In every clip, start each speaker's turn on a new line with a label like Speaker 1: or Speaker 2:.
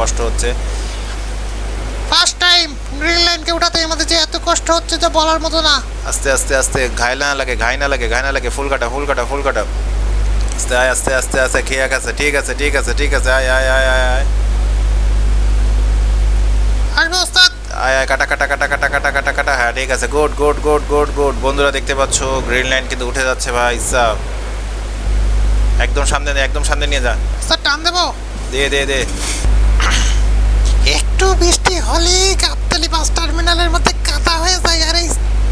Speaker 1: কষ্ট হচ্ছে।
Speaker 2: First time green লাইনকে উঠাতে আমাদের যে এত কষ্ট হচ্ছে যে বলার মতো না।
Speaker 1: আস্তে আস্তে আস্তে ঘাই না লাগে ঘাই না লাগে ঘাই না লাগে ফুল কাটা ফুল কাটা ফুল কাটা। আস্তে আয় আস্তে আস্তে আস্তে খেয়ে গেছে ঠিক আছে ঠিক আছে ঠিক আছে আয় আয় আয় আয় আয়।
Speaker 2: আসবে ওস্তাদ।
Speaker 1: আয় আয় কাটা কাটা কাটা কাটা কাটা কাটা কাটা হ্যাঁ ঠিক আছে good good good good good বন্ধুরা দেখতে পাচ্ছ গ্রিন লাইন কিন্তু উঠে যাচ্ছে ভাই সাহ একদম সামনে নে একদম সামনে নিয়ে যা।
Speaker 2: স্যার টান দেবো?
Speaker 1: দে দে দে।
Speaker 2: একটু বৃষ্টি হলেই গাবতলি বাস টার্মিনালের মধ্যে কাদা হয়ে যায় আর এই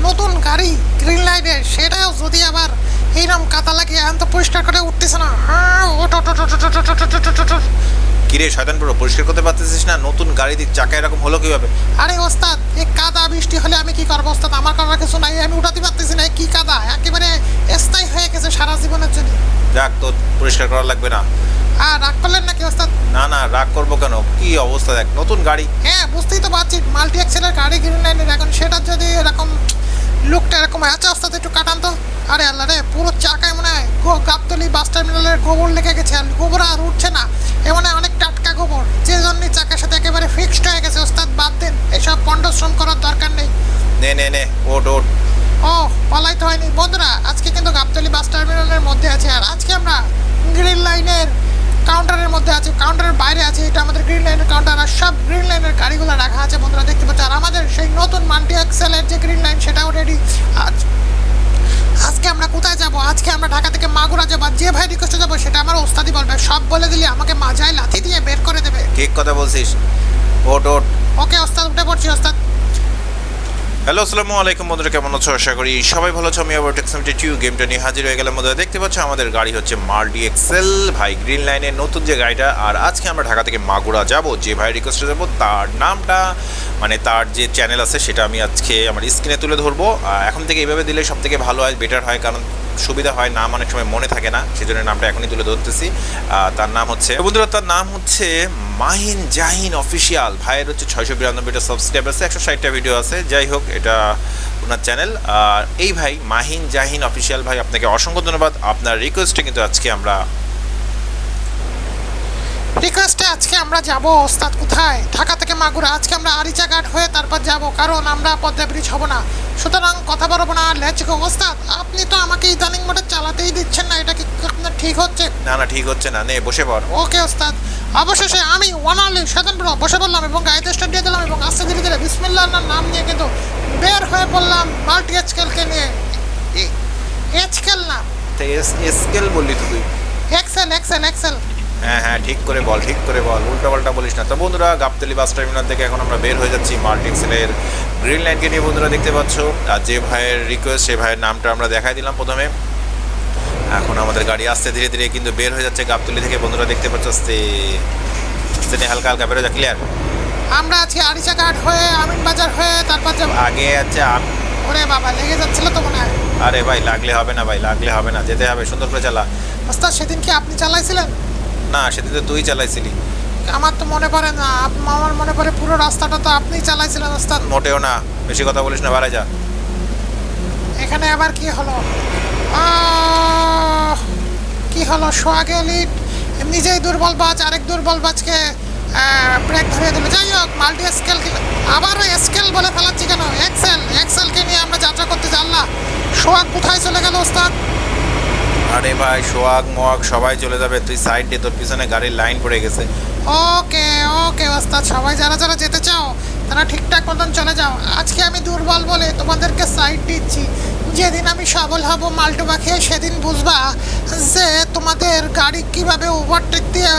Speaker 2: নতুন গাড়ি গ্রিন লাইনের সেটাও যদি আবার এইরকম কাদা লাগিয়ে এখন তো পরিষ্কার করে উঠতেছে না
Speaker 1: কিরে শয়তান পুরো পরিষ্কার করতে পারতেছিস না নতুন গাড়ি গাড়িতে চাকা এরকম হলো কীভাবে
Speaker 2: আরে ওস্তাদ এই কাদা বৃষ্টি হলে আমি কি করব ওস্তাদ আমার করার কিছু নাই আমি উঠাতে পারতেছি না কি কাদা একেবারে স্থায়ী হয়ে গেছে সারা জীবনের জন্য
Speaker 1: যাক তো পরিষ্কার করা লাগবে না
Speaker 2: আর রাগ করলেন নাকি ওস্তাদ?
Speaker 1: না না রাগ করব কেন? কি অবস্থা দেখ নতুন গাড়ি।
Speaker 2: হ্যাঁ বুঝতেই তো পারছি মাল্টি এক্সেলের গাড়ি গ্রিন লাইনের এখন সেটা যদি এরকম লুকটা এরকম হয়, আচ্ছা ওস্তাদ একটু কাটান তো। আরে আল্লাহ রে পুরো চাকায় মনে হয় গো- গাবতলি বাস টার্মিনালের গোবর লেগে গেছে আর গোবর আর উঠছে না। এ মনে হয় অনেক টাটকা গোবর যে জন্য চাকার সাথে একেবারে ফিক্সড হয়ে গেছে ওস্তাদ বাদ দেন। এসব পণ্ডশ্রম করার দরকার নেই।
Speaker 1: নে নে নে ওট ওট
Speaker 2: ও পালাই তো হয়নি। বন্ধুরা আজকে কিন্তু গাবতলি বাস টার্মিনালের মধ্যে আছে আর আজকে আমরা গ্রিন লাইনের কাউন্টারের মধ্যে আছে কাউন্টারের বাইরে আছে এটা আমাদের গ্রিন লাইনের কাউন্টার আর সব গ্রিন লাইনের গাড়িগুলো রাখা আছে বন্ধুরা দেখতে পাচ্ছ। আর আমাদের সেই নতুন মাল্টি এক্সেলের যে গ্রিন লাইন সেটাও রেডি আজ আজকে আমরা কোথায় যাব? আজকে আমরা ঢাকা থেকে মাগুরা যাব যে ভাই রিকোয়েস্টে যাব সেটা আমার ওস্তাদি বলবে। সব বলে দিলে আমাকে মাজায় লাথি দিয়ে বের করে দেবে।
Speaker 1: ঠিক কথা বলছিস। ওট ওট
Speaker 2: ওকে ওস্তাদ উঠে পড়ছি ওস্তাদ।
Speaker 1: হ্যালো, আসসালামু আলাইকুম বন্ধুরা, কেমন আছো? আশা করি সবাই ভালো আছো। আমি আবার টেক্সমিটি টিউ গেমটা নিয়ে হাজির হয়ে গেলাম বন্ধুরা। দেখতে পাচ্ছ, আমাদের গাড়ি হচ্ছে মাল্টি এক্সেল ভাই গ্রিন লাইনের নতুন যে গাড়িটা, আর আজকে আমরা ঢাকা থেকে মাগুরা যাব। যে ভাই রিকোয়েস্টে যাব, তার নামটা মানে তার যে চ্যানেল আছে, সেটা আমি আজকে আমার স্ক্রিনে তুলে ধরবো। এখন থেকে এইভাবে দিলে সব থেকে ভালো হয় বেটার হয়, কারণ সুবিধা হয় নাম অনেক সময় মনে থাকে না সেই জন্য নামটা এখনই তুলে ধরতেছি। তার নাম হচ্ছে বন্ধুরা, তার নাম হচ্ছে মাহিন জাহিন অফিসিয়াল ভাইয়ের হচ্ছে ছয়শো বিরানব্বইটা সাবস্ক্রাইব আছে, একশো ষাটটা ভিডিও আছে। যাই হোক, এটা ওনার চ্যানেল আর এই ভাই, মাহিন জাহিন অফিসিয়াল ভাই, আপনাকে অসংখ্য ধন্যবাদ। আপনার রিকোয়েস্টে কিন্তু আজকে আমরা
Speaker 2: রিকোয়েস্টে আজকে আমরা যাব ওস্তাদ কোথায়? ঢাকা থেকে মাগুরা। আজকে আমরা আরিচা ঘাট হয়ে তারপর যাব কারণ আমরা পদ্মা ব্রিজ হব না। সুতরাং কথা বলব না গো ওস্তাদ। আপনি তো আমাকে ইদানিং মোটে চালাতেই দিচ্ছেন না এটা কি আপনার ঠিক হচ্ছে?
Speaker 1: না না ঠিক হচ্ছে না নে বসে পড়।
Speaker 2: ওকে ওস্তাদ। অবশেষে আমি ওয়ানালি সেদিন পুরো বসে বললাম এবং গাড়িতে স্টার্ট দিয়ে দিলাম এবং আস্তে ধীরে ধীরে বিসমিল্লাহ নাম নিয়ে কিন্তু বের হয়ে পড়লাম মাল্টি এক্সকেলকে নিয়ে। এক্সকেল না?
Speaker 1: স্কেল বললি তুই।
Speaker 2: এক্সেল এক্সেল এক্সেল
Speaker 1: হ্যাঁ হ্যাঁ ঠিক করে বল ঠিক করে বল উল্টা পাল্টা বলিস না। তো বন্ধুরা গাবতলি বাস টার্মিনাল থেকে এখন আমরা বের হয়ে যাচ্ছি মাল্টিক্সেলের গ্রিন লাইনকে নিয়ে বন্ধুরা দেখতে পাচ্ছ। আর যে ভাইয়ের রিকোয়েস্ট সে ভাইয়ের নামটা আমরা দেখাই দিলাম প্রথমে। এখন আমাদের গাড়ি আসতে ধীরে ধীরে কিন্তু বের হয়ে যাচ্ছে গাবতলি থেকে। বন্ধুরা দেখতে পাচ্ছ আস্তে আস্তে হালকা হালকা বেরো যা ক্লিয়ার
Speaker 2: আমরা আছি আরিচা ঘাট হয়ে আমিন বাজার হয়ে তারপর
Speaker 1: আগে আছে
Speaker 2: ওরে বাবা লেগে যাচ্ছিল তো মনে হয়।
Speaker 1: আরে ভাই লাগলে হবে না ভাই লাগলে হবে না যেতে হবে সুন্দর করে চালা।
Speaker 2: ওস্তাদ সেদিন কি আপনি চালাইছিলেন?
Speaker 1: না সেদিন তো তুই চালাইছিলি।
Speaker 2: আমার তো মনে পড়ে না আমার মনে পড়ে পুরো রাস্তাটা তো আপনিই চালাইছিলেন ওস্তাদ।
Speaker 1: মোটেও না বেশি কথা বলিস না বাড়াই যা।
Speaker 2: এখানে আবার কি হলো? কি হলো? সোহাগে লিড নিজেই দুর্বল বাজ আরেক দুর্বল বাজকে ব্রেক ধরিয়ে দিল। যাই হোক মাল্টি স্কেল আবারও স্কেল বলে ফেলাচ্ছি কেন? এক্সেল এক্সেলকে নিয়ে আমরা যাত্রা করতে জানলা সোয়াগ কোথায় চলে গেল ওস্তাদ?
Speaker 1: আরে ভাই, সোয়াগ মোয়াগ সবাই চলে যাবে। তুই সাইড দিয়ে, তোর পিছনে গাড়ির লাইন পড়ে গেছে।
Speaker 2: ওকে ওকে, ওস্তাদ, সবাই যারা যারা যেতে চাও, তারা ঠিকঠাক মতন চলে যাও। আজকে আমি দুর্বল বলে তোমাদেরকে সাইড দিচ্ছি। যেদিন আমি সবল হব মাল্টোবা খেয়ে সেদিন বুঝবা যে তোমাদের গাড়ি কীভাবে ওভারটেক দিয়ে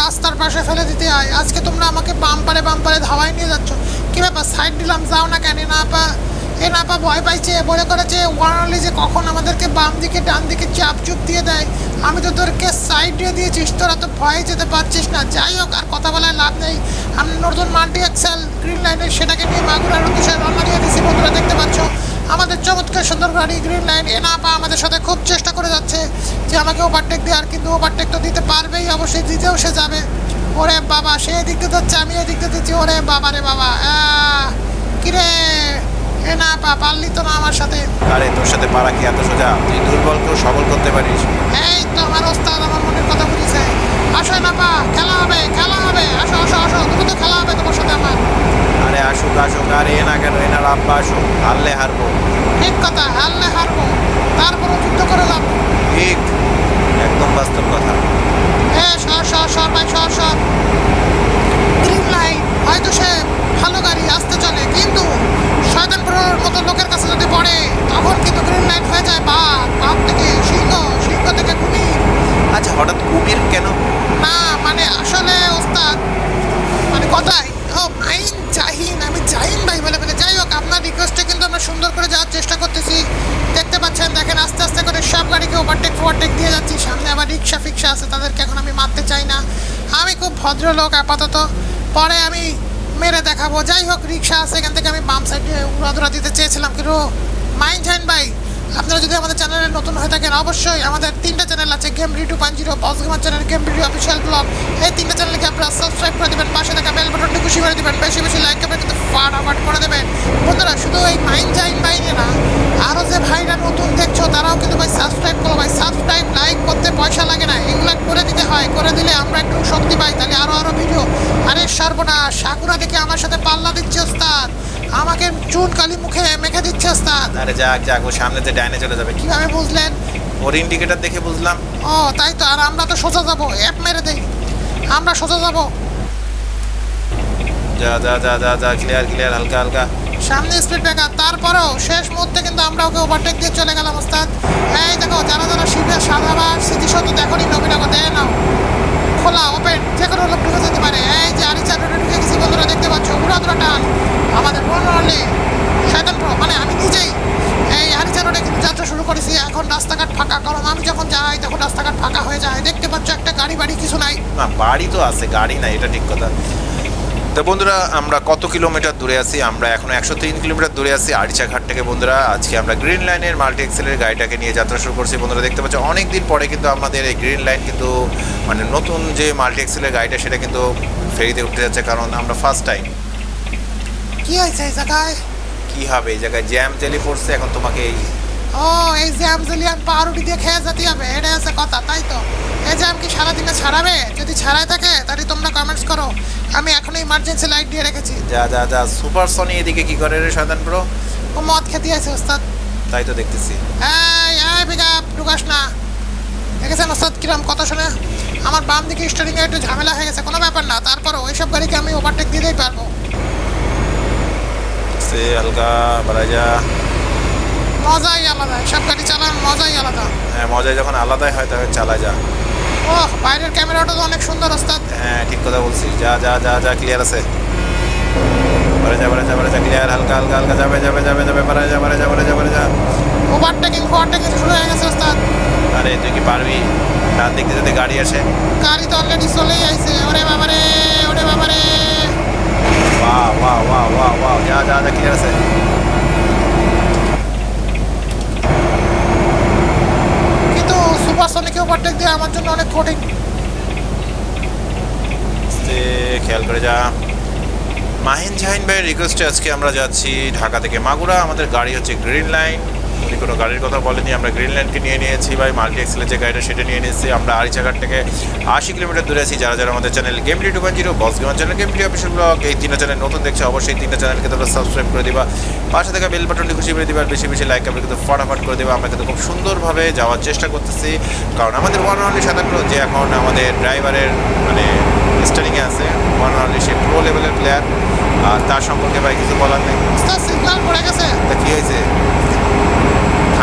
Speaker 2: রাস্তার পাশে ফেলে দিতে হয়। আজকে তোমরা আমাকে বাম্পারে বাম্পারে ধাওয়ায় নিয়ে যাচ্ছ। কী ব্যাপার সাইড দিলাম, যাও না কেন? না পা এ না পা ভয় পাইছে, বলে করেছে ওয়ানালি যে কখন আমাদেরকে বাম দিকে, ডান দিকে চাপ চুপ দিয়ে দেয়, আমি তো তোরকে সাইড দিয়ে দিয়েছিস তোরা তো ভয়ে যেতে পারছিস না। যাই হোক, আর কথা বলার লাভ নেই। আমি নতুন মাল্টি এক্সেল, গ্রিন লাইনের সেটাকে নিয়ে মাগুরার উদ্দেশ্যে রওনা দিয়ে দিয়েছি, বন্ধুরা দেখতে পাচ্ছ। আমাদের চমৎকার সুন্দর গাড়ি, গ্রিন লাইন না পা আমাদের সাথে খুব চেষ্টা করে যাচ্ছে যে আমাকে ওভারটেক দেওয়ার কিন্তু ওভারটেক তো দিতে পারবেই, অবশ্যই দিতেও সে যাবে। ওরে বাবা, সে এদিক যাচ্ছে, আমি এদিক দিয়ে ওরে বাবা রে বাবা কিরে? এ না পা পারলি তো না আমার সাথে।
Speaker 1: আরে তোর সাথে পারা কি এত সোজা? তুই দুর্বলকেও সবল করতে পারিস।
Speaker 2: এই তো আমার ওস্তাদ আমার মনের কথা বুঝেছে। আসো না পা খেলা হবে খেলা হবে। আসো আসো আসো দ্রুত খেলা হবে তোমার সাথে আমার।
Speaker 1: আরে আসুক আসুক আরে এ না কেন এনার আব্বা আসুক হারলে হারবো।
Speaker 2: ঠিক কথা হারলে হারবো। তারপরও যুদ্ধ করে লাভ
Speaker 1: ঠিক একদম বাস্তব কথা।
Speaker 2: এ সর সর সর ভাই সর সর। গ্রিন লাইট হয়তো সে ভালো গাড়ি আসতে চলে কিন্তু শয়তানপুরের মতো লোকের কাছে যদি পড়ে তখন কিন্তু গ্রিন লাইট হয়ে যায় বাঘ। বাঘ থেকে সিংহ সিংহ থেকে কুমির।
Speaker 1: আচ্ছা হঠাৎ কুমির কেন?
Speaker 2: না মানে আসলে ওস্তাদ মানে কথাই। ও মাইন জাহিন আমি জাহিন ভাই বলে বলে যাই হোক আপনার রিকোয়েস্টে কিন্তু আমরা সুন্দর করে যাওয়ার চেষ্টা করতেছি। দেখতে পাচ্ছেন দেখেন আস্তে আস্তে করে সব গাড়িকে ওভারটেক ওভারটেক দিয়ে যাচ্ছি। সামনে আবার রিক্সা ফিক্সা আছে তাদেরকে এখন আমি মারতে চাই না। আমি খুব ভদ্রলোক আপাতত। পরে আমি মেরে দেখাবো। যাই হোক, রিক্সা আছে, এখান থেকে আমি বাম সাইডে উড়াধুরা দিতে চেয়েছিলাম, কিন্তু মাইন্ড হ্যান্ড ভাই আপনারা যদি আমাদের চ্যানেলে নতুন হয়ে থাকেন, অবশ্যই আমাদের তিনটা চ্যানেল আছে গেম রিটু পান zero boss channel game video official blog এই তিনটা চ্যানেলকে আপনারা সাবস্ক্রাইব করে দেবেন, পাশে থাকা বেল বাটনটি খুশি করে দেবেন, বেশি বেশি লাইক করবেন কিন্তু ফাটাফাট করে দেবেন। বন্ধুরা, শুধু এই মাইন জাইন বাইনে না আরও যে ভাইরা নতুন দেখছ, তারাও কিন্তু ভাই সাবস্ক্রাইব করো ভাই। সাবস্ক্রাইব লাইক করতে পয়সা লাগে না, এগুলো করে দিতে হয়, করে দিলে আমরা একটু শক্তি পাই, তাহলে আরও আরও ভিডিও। আরে সর্বনাশ সাকুরা দেখে আমার সাথে পাল্লা দিচ্ছে, ওস্তাদ। আমাকে চুন কালি মুখে মেখে দিচ্ছে ওস্তাদ।
Speaker 1: আরে যাক যাক ও সামনেতে ডাইনে চলে যাবে।
Speaker 2: কীভাবে বুঝলেন?
Speaker 1: ওর ইন্ডিকেটার দেখে বুঝলাম।
Speaker 2: ও তাই তো আর আমরা তো সোজা যাব। অ্যাপ মেরে দেই। আমরা সোজা যাব।
Speaker 1: যা যা যা যা যা ক্লিয়ার ক্লিয়ার হালকা হালকা।
Speaker 2: সামনে স্পিড ব্রেকার তারপরেও শেষ মুহূর্তে কিন্তু আমরা ওকে ওভারটেক দিয়ে চলে গেলাম ওস্তাদ। এই দেখো যারা যারা শিবের সাদাবার স্মৃতিসৌধ দেখনি নবীনগর দেয় নাও। খোলা ওপেন যে কোনো লোক ঢুকে যেতে পারে। এই যে আরিচা রোডে ঢুকে গেছি বন্ধুরা দেখতে পাচ্ছ? উড়াদুরা টান আমাদের বনরলে শয়তান মানে আমি নিজেই এই আরিচা রোডে কিন্তু যাত্রা শুরু করেছি। এখন রাস্তাঘাট ফাঁকা, কারণ আমি যখন যাই, তখন রাস্তাঘাট ফাঁকা হয়ে যায়। দেখতে পাচ্ছ, একটা গাড়ি বাড়ি কিছু নাই।
Speaker 1: না, বাড়ি তো আছে, গাড়ি নাই, এটা ঠিক কথা। তো বন্ধুরা আমরা কত কিলোমিটার দূরে আছি? আমরা এখন একশো তিন কিলোমিটার দূরে আছি। আরিচা ঘাট থেকে বন্ধুরা আজকে আমরা গ্রিন লাইনের মাল্টি এক্সেলের গাড়িটাকে নিয়ে যাত্রা শুরু করছি। বন্ধুরা দেখতে পাচ্ছি অনেক দিন পরে কিন্তু আমাদের এই গ্রিন লাইন কিন্তু মানে নতুন যে মাল্টি এক্সেলের গাড়িটা সেটা কিন্তু ফেরিতে উঠতে যাচ্ছে কারণ আমরা ফার্স্ট টাইম
Speaker 2: কি হয়েছে এই জায়গায়?
Speaker 1: কি হবে? এই জায়গায় জ্যাম জেলি পড়ছে এখন তোমাকে এই
Speaker 2: ও এই জ্যাম জেলিয়ান পাউরুটি দিয়ে খেয়ে যেতে হবে। এটা হচ্ছে কথা তাই তো? এই জ্যাম কি সারাদিনে ছাড়াবে? যদি ছাড়াই থাকে তাহলে তোমরা কমেন্টস করো। আমি এখন ইমার্জেন্সি লাইট দিয়ে রেখেছি।
Speaker 1: যা যা যা সুপার সনি এদিকে কি করে রে শয়তান ব্রো
Speaker 2: ও মদ খেতে আছে ওস্তাদ।
Speaker 1: তাই তো দেখতেছি।
Speaker 2: এই এই আপ ঢুকাস না। দেখেছেন ওস্তাদ কিরম কথা শুনে? আমার বাম দিকে স্টারিংয়ে একটু ঝামেলা হয়ে গেছে কোনো ব্যাপার না। তারপরও ওইসব গাড়িকে আমি ওভারটেক দিতেই পারব।
Speaker 1: সে হালকা বাড়া যা।
Speaker 2: মজাই আলাদা সব গাড়ি চালান মজাই আলাদা।
Speaker 1: হ্যাঁ মজাই যখন আলাদাই হয় তখন চালা যা।
Speaker 2: ও বাইরের ক্যামেরাটা তো অনেক সুন্দর ওস্তাদ।
Speaker 1: হ্যাঁ ঠিক কথা বলছিস যা যা যা যা ক্লিয়ার আছে। বারে যা বারে যা বারে যা ক্লিয়ার হালকা হালকা হালকা যাবে যাবে যাবে যাবে বারে যা বারে যা বারে যা বারে যা।
Speaker 2: ওভারটেকিং ওভারটেকিং শুরু হয়ে গেছে ওস্তাদ।
Speaker 1: আরে তুই কি পারবি? ডান দিক যদি গাড়ি আসে।
Speaker 2: গাড়ি তো অলরেডি চলেই আইছে। ওরে বাবারে ওরে বাবারে।
Speaker 1: বাহ বাহ বাহ বাহ বাহ যা যা যা ক্লিয়ার আছে
Speaker 2: কিন্তু সুপার সনিকে ওভারটেক দেওয়া আমার জন্য অনেক কঠিন।
Speaker 1: খেয়াল করে যা। মাহিন জাহিন ভাইয়ের রিকোয়েস্টে আজকে আমরা যাচ্ছি ঢাকা থেকে। মাগুরা, আমাদের গাড়ি হচ্ছে গ্রিন লাইন উনি কোনো গাড়ির কথা বলেনি আমরা গ্রিনল্যান্ডকে নিয়ে নিয়েছি ভাই মাল্টি এক্সেলের যে গাড়িটা সেটা নিয়ে নিয়েছি আমরা আরিচাঘাট থেকে আশি কিলোমিটার দূরে আছি। যারা যারা আমাদের channel game two point zero boss gamer channel game official blog এই তিনটা চ্যানেল নতুন দেখছে অবশ্যই তিনটা চ্যানেলকে তোমরা সাবস্ক্রাইব করে দিবা। পাশে থাকা বেল বাটনটি খুশি করে দিবা বেশি বেশি লাইক আমরা কিন্তু ফটাফট করে দেবা। আমরা কিন্তু খুব সুন্দরভাবে যাওয়ার চেষ্টা করতেছি কারণ আমাদের ওয়ান অনলি সাধারণ যে এখন আমাদের ড্রাইভারের মানে স্টারিংয়ে আছে ওয়ান অনলি সে প্রো লেভেলের প্লেয়ার আর তার সম্পর্কে ভাই কিছু বলার নেই।
Speaker 2: পড়ে গেছে।
Speaker 1: তা কী হয়েছে?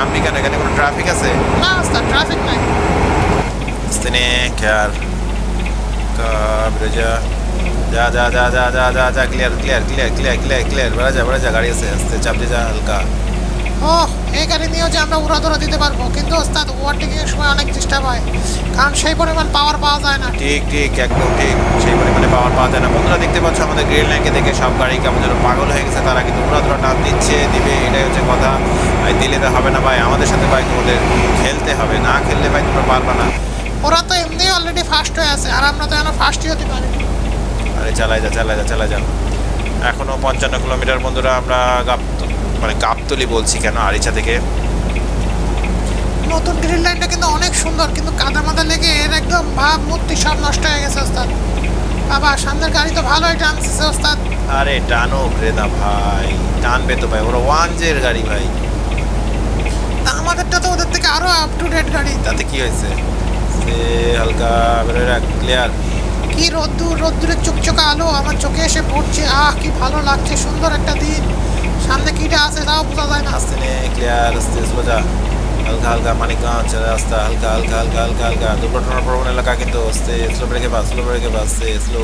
Speaker 1: নামলি কেন এখানে কোনো ট্রাফিক আছে?
Speaker 2: না স্যার ট্রাফিক নাই।
Speaker 1: ইস্তেনে খেয়াল। যা। যা যা যা যা যা যা clear clear clear clear clear clear বেড়া যা বেড়া যা গাড়ি আছে আস্তে চাপ দিয়ে যা হালকা।
Speaker 2: ও এই গাড়ি নিয়েও যে আমরা উড়াদুরা দিতে পারব কিন্তু ওস্তাদ ওভারটেকিং এর সময় অনেক ডিস্টার্ব হয় কারণ সেই পরিমাণ পাওয়ার পাওয়া যায় না।
Speaker 1: ঠিক ঠিক একদম ঠিক সেই পরিমাণে পাওয়ার পাওয়া যায় না। বন্ধুরা দেখতে পাচ্ছ আমাদের গ্রিন লাইনকে দেখে সব গাড়ি কেমন যেন পাগল হয়ে গেছে তারা কিন্তু পুরো টান দিচ্ছে দিবে এটাই হচ্ছে কথা। ভাই দিলে তো হবে না ভাই আমাদের সাথে ভাই তোমাদের খেলতে হবে না খেললে ভাই তোমরা পারবে না।
Speaker 2: ওরা তো এমনি অলরেডি ফার্স্ট হয়ে আছে আর আমরা তো এখন ফার্স্টই হতে পারি
Speaker 1: আরে চালাই যা চালাই যা চালাই যা। এখনও পঞ্চান্ন কিলোমিটার বন্ধুরা আমরা মানে গাবতলি বলছি কেন আরিচা থেকে?
Speaker 2: নতুন গ্রিন লাইনটা কিন্তু অনেক সুন্দর কিন্তু কাদা মাদা লেগে এর একদম ভাব মূর্তি সব নষ্ট হয়ে গেছে ওস্তাদ। বাবা সামনের গাড়ি তো ভালোই টানছে ওস্তাদ।
Speaker 1: আরে টানো ক্রেদা ভাই টানবে তো ভাই ওরা ওয়ান জের গাড়ি ভাই।
Speaker 2: তা আমাদেরটা তো ওদের থেকে আরও আপ টু ডেট গাড়ি।
Speaker 1: তাতে কি হয়েছে? সে হালকা বেরোয় রাখ ক্লিয়ার
Speaker 2: কি রোদ্দুর রোদ্দুরের চুকচোকা আলো আমার চোখে এসে পড়ছে আহ কি ভালো লাগছে সুন্দর একটা দিন। সামনে কিটা আছে তাও বোঝা যায় না।
Speaker 1: আস্তে নে ক্লিয়ার আস্তে সোজা হালকা হালকা মানিকগঞ্জ রাস্তা হালকা হালকা হালকা হালকা হালকা। দুর্ঘটনার প্রবণ এলাকা কিন্তু আস্তে স্লো ব্রেকে বাস স্লো ব্রেকে বাস স্লো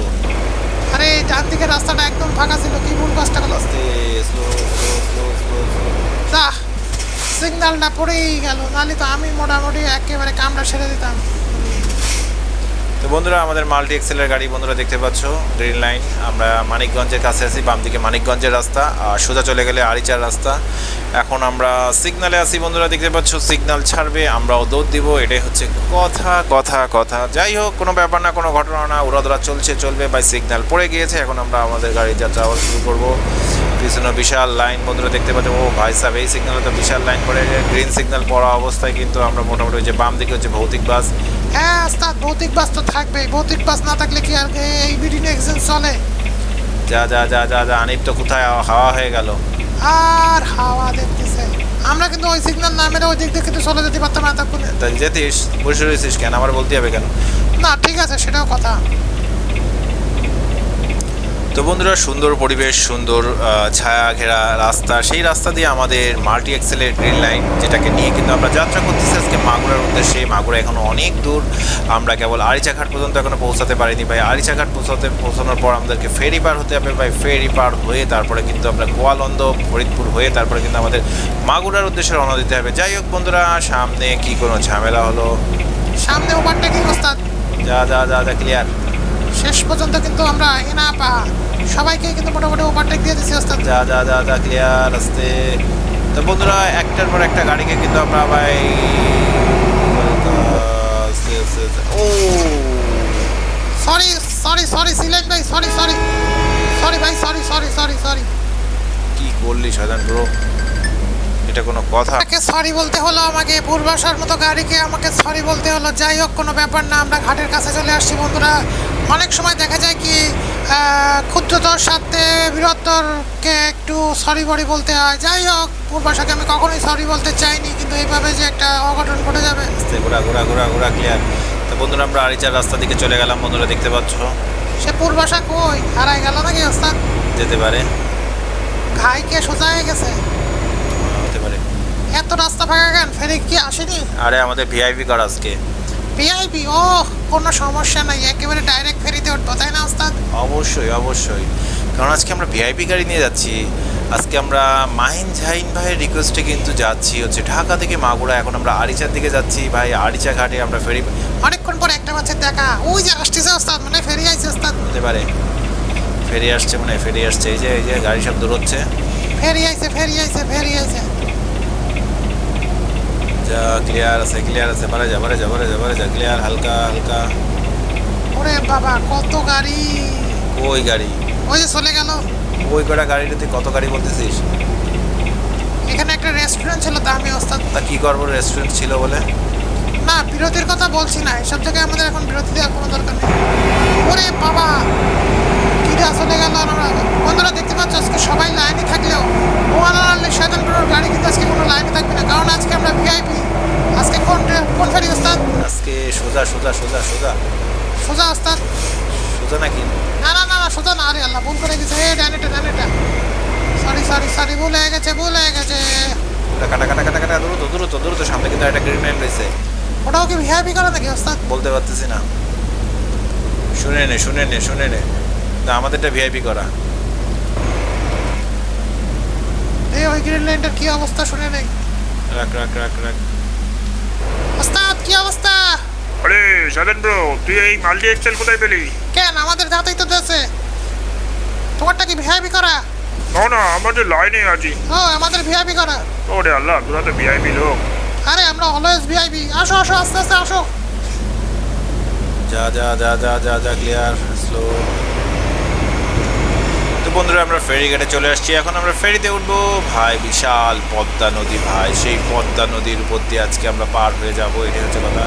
Speaker 2: আরে ডান দিকের রাস্তাটা একদম ফাঁকা ছিল কি ভুল কাজটা করল?
Speaker 1: আস্তে স্লো স্লো স্লো
Speaker 2: সিগন্যালটা পড়েই গেল নাহলে তো আমি মোটামুটি একেবারে কামড়া ছেড়ে দিতাম।
Speaker 1: তো বন্ধুরা, আমাদের মাল্টি এক্সেলের গাড়ি বন্ধুরা দেখতে পাচ্ছ গ্রিন লাইন। আমরা মানিকগঞ্জের কাছে আছি বাম দিকে মানিকগঞ্জের রাস্তা, আর সোজা চলে গেলে আরিচার রাস্তা। এখন আমরা সিগনালে আছি বন্ধুরা, দেখতে পাচ্ছ, সিগনাল ছাড়বে, আমরাও দৌড় দিব, এটাই হচ্ছে কথা কথা কথা। যাই হোক, কোনো ব্যাপার না, কোনো ঘটনা না, উড়াদোড়া চলছে, চলবে বাই সিগনাল পড়ে গিয়েছে, এখন আমরা আমাদের গাড়ি আবার শুরু করব। পিছনে বিশাল লাইন বন্ধুরা দেখতে পাচ্ছ, ও ভাই সাহেব, এই সিগন্যালে তো বিশাল লাইন পড়ে গ্রিন সিগনাল পড়া অবস্থায় কিন্তু আমরা মোটামুটি যে বাম দিকে হচ্ছে ভৌতিক বাস
Speaker 2: হ্যাঁ ওস্তাদ ভৌতিক বাস তো থাকবেই। ভৌতিক বাস না থাকলে কি আর এই বিডিন এক্সেন চলে?
Speaker 1: যা যা যা যা যা আনিপ তো কোথায়? হাওয়া হয়ে গেল।
Speaker 2: আর হাওয়া দেখতেছে। আমরা কিন্তু ওই সিগন্যাল না মেরে ওই দিক দিয়ে কিন্তু চলে যেতে পারতাম এতক্ষণে।
Speaker 1: তাই যেতিস বসে রয়েছিস কেন? আমার বলতে হবে কেন?
Speaker 2: না ঠিক আছে সেটাও কথা।
Speaker 1: তো বন্ধুরা সুন্দর পরিবেশ সুন্দর ছায়া ঘেরা রাস্তা। সেই রাস্তা দিয়ে আমাদের মাল্টি এক্সেলের গ্রিন লাইন যেটাকে নিয়ে কিন্তু আমরা যাত্রা করতেছি আজকে মাগুরার উদ্দেশ্যে। মাগুরা এখনও অনেক দূর। আমরা কেবল আরিচাঘাট পর্যন্ত এখনও পৌঁছাতে পারিনি ভাই। আরিচাঘাট পৌঁছাতে পৌঁছানোর পর আমাদেরকে ফেরি পার হতে হবে ভাই। ফেরি পার হয়ে তারপরে কিন্তু আমরা গোয়ালন্দ ফরিদপুর হয়ে তারপরে কিন্তু আমাদের মাগুরার উদ্দেশ্যে রওনা দিতে হবে। যাই হোক বন্ধুরা সামনে কি কোনো ঝামেলা হলো?
Speaker 2: সামনে ওভারটেকিং ওস্তাদ।
Speaker 1: যা যা যা যা ক্লিয়ার
Speaker 2: শেষ পর্যন্ত কিন্তু আমরা এনা পা সবাইকে কিন্তু মোটামুটি ওভারটেক দিয়ে দিচ্ছি ওস্তাদ
Speaker 1: যা যা যা যা ক্লিয়ার আসতে তো বন্ধুরা একটার পর একটা গাড়িকে কিন্তু আমরা ভাই। ও।
Speaker 2: সরি সরি সরি সিলেট ভাই সরি সরি সরি ভাই সরি সরি সরি সরি
Speaker 1: কি করলি সাধারণ ব্রো এটা কোনো কথা।
Speaker 2: তাকে সরি বলতে হলো আমাকে পূর্বাসার মতো গাড়িকে আমাকে সরি বলতে হলো। যাই হোক কোনো ব্যাপার না আমরা ঘাটের কাছে চলে আসছি বন্ধুরা। অনেক সময় দেখা যায় কি ক্ষুদ্রতর সাথে বৃহত্তরকে একটু সরি বড়ি বলতে হয়। যাই হোক পূর্বাসাকে আমি কখনোই সরি বলতে চাইনি কিন্তু এইভাবে যে একটা অঘটন ঘটে যাবে।
Speaker 1: ঘোরা ঘোরা ঘোরা ঘোরা ক্লিয়ার তো বন্ধুরা আমরা আরিচার রাস্তা দিকে চলে গেলাম বন্ধুরা দেখতে পাচ্ছ?
Speaker 2: সে পূর্বাসা কই? হারাই গেল নাকি ওস্তাদ?
Speaker 1: যেতে পারে।
Speaker 2: ঘাই কে সোজা হয়ে গেছে? এত রাস্তা ফাঁকা কেন? ফেরে কি আসেনি?
Speaker 1: আরে আমাদের ভিআইপি কার আজকে?
Speaker 2: ভিআইপি ও কোনো সমস্যা নাই একেবারে ডাইরেক্ট ফেরিতে উঠবো তাই না ওস্তাদ?
Speaker 1: অবশ্যই অবশ্যই। কারণ আজকে আমরা ভিআইপি গাড়ি নিয়ে যাচ্ছি। আজকে আমরা মাহিন ঝাইন ভাইয়ের রিকোয়েস্টে কিন্তু যাচ্ছি হচ্ছে ঢাকা থেকে মাগুরা। এখন আমরা আরিচার দিকে যাচ্ছি। ভাই আরিচা ঘাটে আমরা ফেরি
Speaker 2: অনেকক্ষণ পর একটা মাছের দেখা। ওই যে আসতেছে ওস্তাদ মানে ফেরি আইছে ওস্তাদ।
Speaker 1: হতে পারে। ফেরি আসছে মানে ফেরি আসছে। এই যে এই যে গাড়ি সব দূর হচ্ছে
Speaker 2: ফেরি আইছে ফেরি আইছে ফেরি আইছে।
Speaker 1: যা ক্লিয়ার আছে ক্লিয়ার আছে বারে যা বারে যা বারে যা বারে যা ক্লিয়ার হালকা হালকা।
Speaker 2: ওরে বাবা কত গাড়ি?
Speaker 1: ওই গাড়ি।
Speaker 2: ওই যে চলে গেল।
Speaker 1: ওই কটা গাড়িটা তুই কত গাড়ি বলতেছিস?
Speaker 2: এখানে একটা রেস্টুরেন্ট ছিল দামি ওস্তাদ
Speaker 1: তা কি করব রেস্টুরেন্ট ছিল বলে?
Speaker 2: না বিরতির কথা বলছি না এসব জায়গায় আমাদের এখন বিরতি দেওয়ার কোনো দরকার নেই। ওরে বাবা! চলে গেল আর আমরা বন্ধুরা দেখতে পাচ্ছ আজকে সবাই লাইনে থাকলেও ওয়ান শয়তান ব্রোর গাড়ি কিন্তু আজকে কোনো লাইনে থাকবে না। কারণ আজকে আমরা ভিআইপি আজকে কোন কোন ফেরি ওস্তাদ?
Speaker 1: আজকে সোজা সোজা সোজা সোজা।
Speaker 2: সোজা ওস্তাদ?
Speaker 1: সোজা নাকি?
Speaker 2: না না না না সোজা না আরে আল্লাহ ভুল করে গেছে। এই ডানেটা ডানেটা সরি সরি সরি ভুল হয়ে গেছে ভুল হয়ে গেছে।
Speaker 1: কাটা কাটা কাটা কাটা দ্রুত দ্রুত দ্রুত সামনে কিন্তু একটা গ্রিন লাইন রয়েছে।
Speaker 2: ওটাও কি ভিআইপি করে নাকি ওস্তাদ?
Speaker 1: বলতে পারতেছি না। শুনে নে শুনে নে শুনে নে। না আমাদেরটা ভিআইপি করা।
Speaker 2: এই ওই গ্রিন লাইনটার কি অবস্থা শুনে নেই?
Speaker 1: রাখ রাখ রাখ রাখ।
Speaker 2: ওস্তাদ কি অবস্থা?
Speaker 3: আরে সাধন ব্রো তুই এই মাল্টি এক্সেল কোথায় পেলি?
Speaker 2: কেন? আমাদের হাতেই তো দেছে তোমারটা কি ভিআইপি করা?
Speaker 3: না না আমাদের লাইনে আছি।
Speaker 2: ও আমাদের ভিআইপি করা।
Speaker 3: ওরে আল্লাহ তোরা তো ভিআইপি লোক।
Speaker 2: আরে আমরা অলওয়েজ ভিআইপি আসো আসো আস্তে আস্তে আসো।
Speaker 1: যা যা যা যা যা যা ক্লিয়ার স্লো বন্ধুরা আমরা ফেরি ঘাটে চলে আসছি। এখন আমরা ফেরিতে উঠবো। ভাই বিশাল পদ্মা নদী ভাই। সেই পদ্মা নদীর উপর দিয়ে আজকে আমরা পার হয়ে যাব। এটাই হচ্ছে কথা।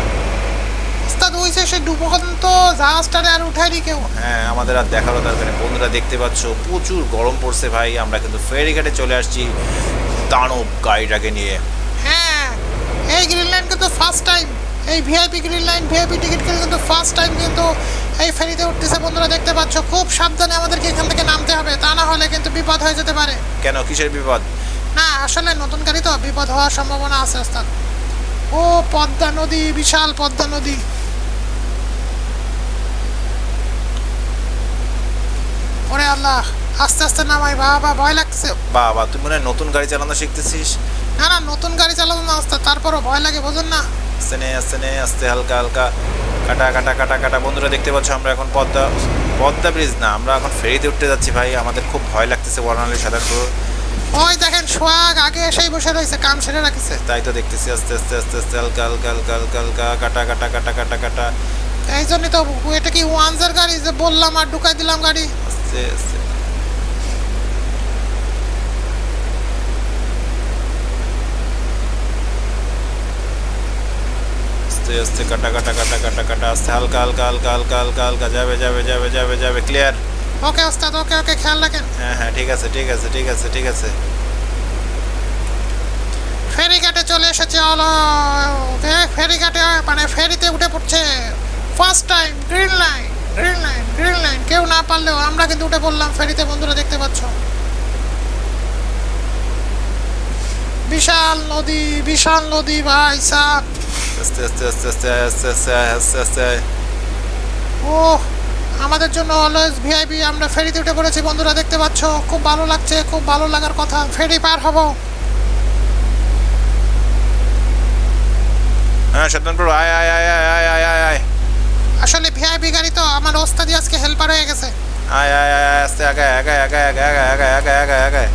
Speaker 2: ওস্তাদ হইছে সে ডুবন্ত জাহাজটারে আর উঠায়নি কেউ?
Speaker 1: হ্যাঁ আমাদের আর দেখারও দরকার নেই। বন্ধুরা দেখতে পাচ্ছ প্রচুর গরম পড়ছে ভাই। আমরা কিন্তু ফেরি ঘাটে চলে আসছি দানব গাড়িটাকে নিয়ে।
Speaker 2: হ্যাঁ এই গ্রিন লাইন কিন্তু ফার্স্ট টাইম এই VIP green line VIP ticket কেটে কিন্তু ফার্স্ট টাইম কিন্তু এই ফেরিতে উঠতেছে বন্ধুরা দেখতে পাচ্ছ খুব সাবধানে আমাদেরকে এখান থেকে নামতে হবে তা না হলে কিন্তু বিপদ হয়ে যেতে পারে।
Speaker 1: কেন? কিসের বিপদ?
Speaker 2: না আসলে নতুন গাড়ি তো বিপদ হওয়ার সম্ভাবনা আছে ওস্তাদ ও পদ্মা নদী বিশাল পদ্মা নদী। ওরে আল্লাহ আস্তে আস্তে নামাই বাবা ভয় লাগছে।
Speaker 1: বাবা তুই মনে হয় নতুন গাড়ি চালানো শিখতেছিস?
Speaker 2: না না নতুন গাড়ি না ওস্তাদ তারপরও ভয় লাগে বোঝেন না।
Speaker 1: আস্তে নে আস্তে নে আস্তে হালকা হালকা। কাটা কাটা কাটা কাটা। বন্ধুরা দেখতে পাচ্ছ আমরা এখন পদ্মা পদ্মা ব্রিজ না আমরা এখন ফেরিতে উঠতে যাচ্ছি ভাই। আমাদের খুব ভয় লাগতেছে বর্ণালী সাধারণপুর
Speaker 2: ওই দেখেন সোহাগ আগে এসেই বসে রয়েছে কাম সেরে রাখিছে।
Speaker 1: তাই তো দেখতেছি আস্তে আস্তে আস্তে আস্তে হালকা হালকা হালকা হালকা হালকা কাটা কাটা কাটা কাটা কাটা।
Speaker 2: এই জন্যই তো এটা কি ওয়ানজার গাড়ি যে বললাম আর ঢুকাই দিলাম গাড়ি?
Speaker 1: আস্তে আস্তে। আস্তে আস্তে কাটা কাটা কাটা কাটা কাটা আস্তে হালকা হালকা হালকা হালকা হালকা হালকা যাবে যাবে যাবে যাবে যাবে ক্লিয়ার
Speaker 2: ওকে ওস্তাদ ওকে ওকে খেয়াল রাখেন।
Speaker 1: হ্যাঁ হ্যাঁ ঠিক আছে ঠিক আছে ঠিক আছে ঠিক আছে।
Speaker 2: ফেরিঘাটে চলে এসেছে হলো ফেরিঘাটে মানে ফেরিতে উঠে পড়ছে। First time green line green line green line কেউ না পারলেও আমরা কিন্তু উঠে পড়লাম। ফেরিতে বন্ধুরা দেখতে পাচ্ছ। বিশাল নদী বিশাল নদী ভাই সাহ।
Speaker 1: আস্তে আস্তে আস্তে আস্তে আস্তে আস্তে আস্তে আস্তে।
Speaker 2: ও আমাদের জন্য অলওয়েজ ভিআইপি আমরা ফেরিতে উঠে পড়েছি বন্ধুরা দেখতে পাচ্ছ? খুব ভালো লাগছে খুব ভালো লাগার কথা। ফেরি পার হব।
Speaker 1: হ্যাঁ সত্যনপুর আয় আয় আয় আয় আয় আয় আয় আয়।
Speaker 2: আসলে ভিআইপি গাড়ি তো আমার ওস্তাদি আজকে হেল্পার হয়ে গেছে।
Speaker 1: আয় আয় আয় আস্তে আগায় আগায় আগায় আগায় আগায় আগায় আগায় আগায়।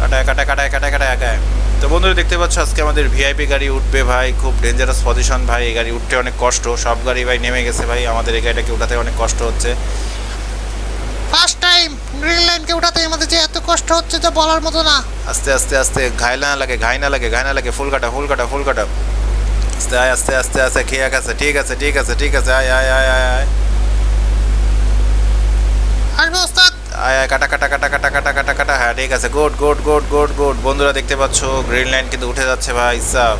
Speaker 1: কাটায় কাটায় কাটায় কাটায় কাটায় আগায়। তো বন্ধুরা দেখতে পাচ্ছ আজকে আমাদের ভিআইপি গাড়ি উঠবে ভাই খুব ডেঞ্জারাস পজিশন ভাই এই গাড়ি উঠতে অনেক কষ্ট। সব গাড়ি ভাই নেমে গেছে ভাই আমাদের এই গাড়িটাকে উঠাতে অনেক কষ্ট হচ্ছে।
Speaker 2: ফার্স্ট টাইম গ্রিন লাইনকে উঠাতে আমাদের যে এত কষ্ট হচ্ছে যে বলার মতো না।
Speaker 1: আস্তে আস্তে আস্তে ঘাই না লাগে ঘাই না লাগে ঘাই না লাগে ফুল কাটা ফুল কাটা ফুল কাটা। আস্তে আয় আস্তে আস্তে আস্তে খেয়ে গেছে ঠিক আছে ঠিক আছে ঠিক আছে আয় আয় আয় আয় আয়।
Speaker 2: আসবে ওস্তাদ
Speaker 1: কাটা কাটা কাটা কাটা কাটা কাটা কাটা। হ্যাঁ ঠিক আছে। Good good good good good. বন্ধুরা দেখতে পাচ্ছ গ্রিন লাইন কিন্তু উঠে যাচ্ছে ভাই সাহ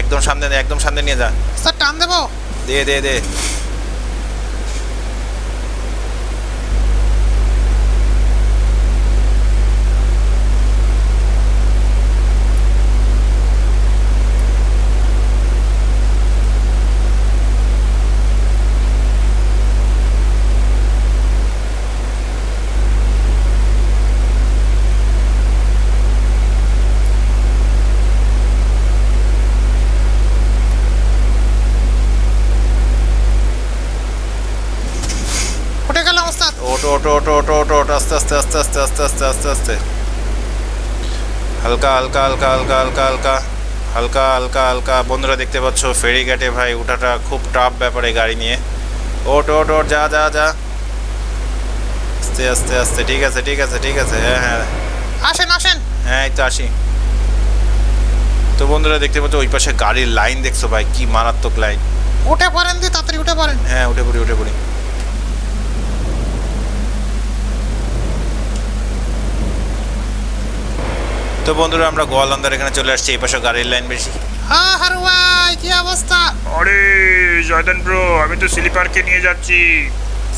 Speaker 1: একদম সামনে একদম সামনে নিয়ে যা।
Speaker 2: স্যার টান দেবো?
Speaker 1: দে দে দে
Speaker 2: উঠে গেলাম ওস্তাদ
Speaker 1: ওটো ওটো ওটো ওটো ওটো আস্তে আস্তে আস্তে আস্তে আস্তে আস্তে আস্তে আস্তে। হালকা হালকা হালকা হালকা হালকা হালকা। হালকা হালকা হালকা। বন্ধুরা দেখতে পাচ্ছ ফেরি ঘাটে ভাই ওঠাটা খুব টাফ ব্যাপারে গাড়ি নিয়ে। ওট ওট ওট যা যা যা। আস্তে আস্তে আস্তে ঠিক আছে ঠিক আছে ঠিক আছে হ্যাঁ হ্যাঁ।
Speaker 2: আসেন আসেন।
Speaker 1: হ্যাঁ এই তো আসি। তো বন্ধুরা দেখতে পাচ্ছ ওই পাশে গাড়ির লাইন দেখছ ভাই কি মারাত্মক লাইন
Speaker 2: উঠে পড়েন দি তাড়াতাড়ি উঠে পড়েন।
Speaker 1: হ্যাঁ উঠে পড়ি উঠে পড়ি। তো বন্ধুরা আমরা গোয়ালন্দার এখানে চলে আসছি। এই পাশে গাড়ির লাইন বেশি।
Speaker 2: হারুয়াই কি অবস্থা?
Speaker 3: আরে জয়দান ব্রো আমি তো স্লিপারকে নিয়ে যাচ্ছি।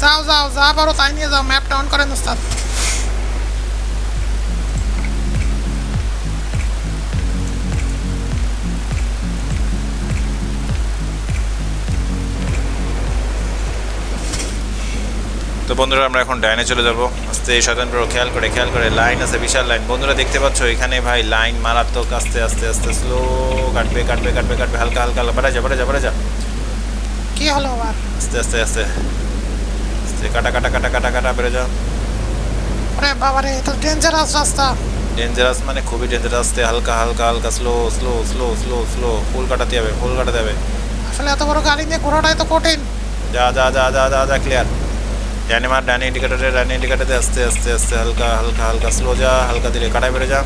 Speaker 2: যাও যাও যা পারো তাই নিয়ে যাও ম্যাপটা অন করেন ওস্তাদ
Speaker 1: তো বন্ধুরা আমরা এখন ডাইনে চলে যাব। আস্তে বড় খেয়াল করে খেয়াল করে লাইন আছে বিশাল লাইন। বন্ধুরা দেখতে পাচ্ছ এখানে ভাই লাইন মারাত্মক আস্তে আস্তে আস্তে স্লো কাটবে কাটবে কাটবে কাটবে হালকা হালকা হালকা। বেড়া যা বেড়া যা বেড়া যা।
Speaker 2: কি হলো আবার?
Speaker 1: আস্তে আস্তে আস্তে। আস্তে কাটা কাটা কাটা কাটা কাটা বেড়ে যা।
Speaker 2: ওরে বাবারে এটা ডেঞ্জারাস রাস্তা।
Speaker 1: ডেঞ্জারাস মানে খুবই ডেঞ্জারাস আস্তে হালকা হালকা হালকা slow slow slow slow slow ফুল কাটাতে হবে ফুল কাটাতে হবে।
Speaker 2: আসলে এত বড় গাড়ি নিয়ে ঘোরাটাই তো কঠিন।
Speaker 1: যা যা যা যা যা যা ক্লিয়ার ডানে মার ডানে ইন্ডিকেটারে ডানে ইন্ডিকেটারে আস্তে আস্তে আস্তে হালকা হালকা হালকা স্লো যা হালকা ধীরে কাটায় বেড়ে যা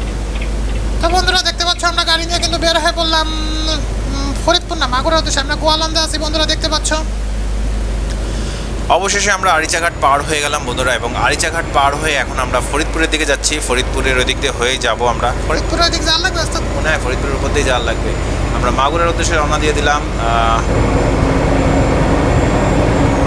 Speaker 2: তো বন্ধুরা দেখতে পাচ্ছ আমরা গাড়ি নিয়ে কিন্তু বের হয়ে পড়লাম ফরিদপুর না মাগুরা উদ্দেশ্যে আমরা গোয়ালন্দে আছি বন্ধুরা দেখতে পাচ্ছ
Speaker 1: অবশেষে আমরা আরিচাঘাট পার হয়ে গেলাম বন্ধুরা এবং আরিচাঘাট পার হয়ে এখন আমরা ফরিদপুরের দিকে যাচ্ছি। ফরিদপুরের ওই দিক দিয়ে হয়ে যাব আমরা।
Speaker 2: ফরিদপুরের ওই দিক যাওয়ার লাগবে
Speaker 1: হয় ফরিদপুরের উপর দিয়ে যাওয়ার লাগবে। আমরা মাগুরার উদ্দেশ্যে রওনা দিয়ে দিলাম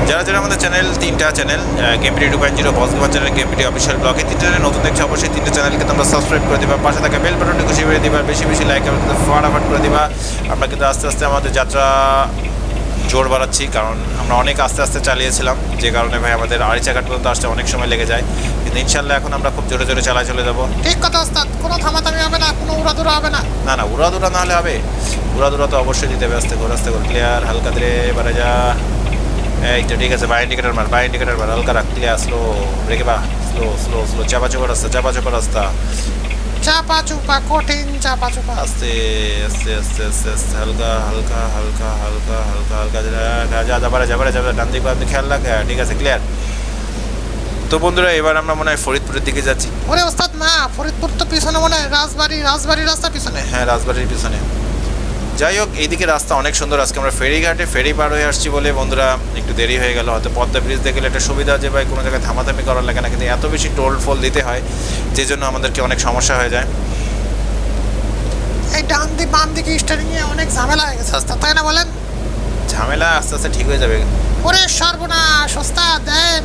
Speaker 1: যারা যারা আমাদের চ্যানেল তিনটা চ্যানেল গেমপিটি টু পয়েন্ট জিরো বসগোবা চ্যানেল গেমপিটি অফিসিয়াল ব্লগে তিনটা চ্যানেল নতুন দেখছে অবশ্যই তিনটা চ্যানেলকে তোমরা সাবস্ক্রাইব করে দিবা পাশে থাকা বেল বাটনটি খুশি করে দিবা বেশি বেশি লাইক এবং ফাটাফাট করে দিবা। আমরা কিন্তু আস্তে আস্তে আমাদের যাত্রা জোর বাড়াচ্ছি কারণ আমরা অনেক আস্তে আস্তে চালিয়েছিলাম যে কারণে ভাই আমাদের আড়ি আড়িচাঘাট পর্যন্ত আসতে অনেক সময় লেগে যায়। কিন্তু ইনশাল্লাহ এখন আমরা খুব জোরে জোরে চালায় চলে যাব।
Speaker 2: ঠিক কথা ওস্তাদ কোনো থামাথামি হবে না কোনো উড়াদুরা হবে না।
Speaker 1: না না উড়া দুরা না হলে হবে। উড়া দুরা তো অবশ্যই দিতে হবে আস্তে করে আস্তে করে ক্লিয়ার হালকা ধীরে এবারে যা। এই তো ঠিক আছে বাই ইন্ডিকেটার মার বাই ইন্ডিকেটার মার হালকা রাখ ক্লিয়ার স্লো ব্রেকে বা স্লো স্লো স্লো চাপা চাপা রাস্তা চাপা চাপা রাস্তা
Speaker 2: চাপা চুপা কঠিন চাপা চুপা
Speaker 1: আস্তে আস্তে আস্তে আস্তে আস্তে হালকা হালকা হালকা হালকা হালকা হালকা যা যা যাবারে যাবারে যাবে ডান দিকে আপনি খেয়াল রাখ হ্যাঁ, ঠিক আছে ক্লিয়ার তো বন্ধুরা এবার আমরা মনে হয় ফরিদপুরের দিকে যাচ্ছি
Speaker 2: ওরে ওস্তাদ না ফরিদপুর তো পিছনে মনে হয় রাজবাড়ি রাজবাড়ি রাস্তা পিছনে
Speaker 1: হ্যাঁ রাজবাড়ির পিছনে যাই হোক এইদিকে রাস্তা অনেক সুন্দর। আজকে আমরা ফেরিঘাটে ফেরি পার হয়ে আসছি বলে বন্ধুরা একটু দেরি হয়ে গেল। হয়তো পদ্মা ব্রিজ দিয়ে গেলে একটা সুবিধা যে ভাই কোনো জায়গায় থামাথামি করার লাগে না কিন্তু এত বেশি টোল ফোল দিতে হয় যে জন্য আমাদেরকে অনেক সমস্যা হয়ে যায়।
Speaker 2: এই ডান দিক বাম দিকে স্টারিং এ অনেক ঝামেলা হয়ে গেছে ওস্তাদ তাই না বলেন?
Speaker 1: ঝামেলা আস্তে আস্তে ঠিক হয়ে যাবে।
Speaker 2: ওরে সর্বনাশ সস্তা দেন।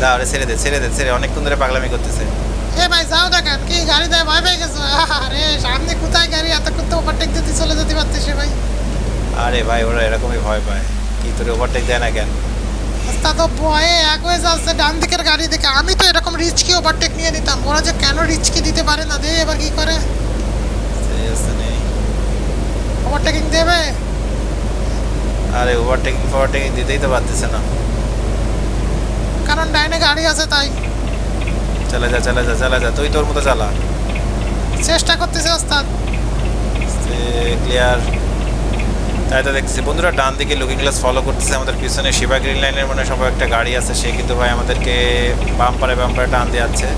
Speaker 1: দা ওরে ছেড়ে দে ছেড়ে দে ছেড়ে অনেকক্ষণ ধরে পাগলামি করতেছে।
Speaker 2: এ ভাই যাও দেখেন কি গাড়ি দেয় ভয় পেয়ে গেছে। আরে সামনে কোথায় গাড়ি? এতক্ষণ তো ওভারটেক দিতে চলে যেতে পারতেছে ভাই।
Speaker 1: আরে ভাই ওরা এরকমই ভয় পায়। কি তোরে ওভারটেক দেয় না কেন?
Speaker 2: ওস্তাদ তো ভয়ে এক হয়ে যাচ্ছে ডান দিকের গাড়ি দেখে। আমি তো এরকম রিচকি ওভারটেক নিয়ে নিতাম। ওরা যে কেন রিচকি দিতে পারে না দে এবার কি করে? ওভারটেকিং দেবে?
Speaker 1: আরে ওভারটেকিং ফোভারটেকিং দিতেই তো পারতেছে না।
Speaker 2: কারণ ডাইনে গাড়ি আছে তাই।
Speaker 1: চালা যা চালা যা চালা যা তুই তোর মতো চালা।
Speaker 2: চেষ্টা করতেছে ওস্তাদ।
Speaker 1: ক্লিয়ার তাই তো দেখতেছি। বন্ধুরা ডান দিকে লুকিং গ্লাস ফলো করতেছে আমাদের পিছনে শিবা গ্রিন লাইনের মনে সবাই একটা গাড়ি আছে। সে কিন্তু ভাই আমাদেরকে বাম্পারে বাম্পারে টান দিয়ে যাচ্ছে।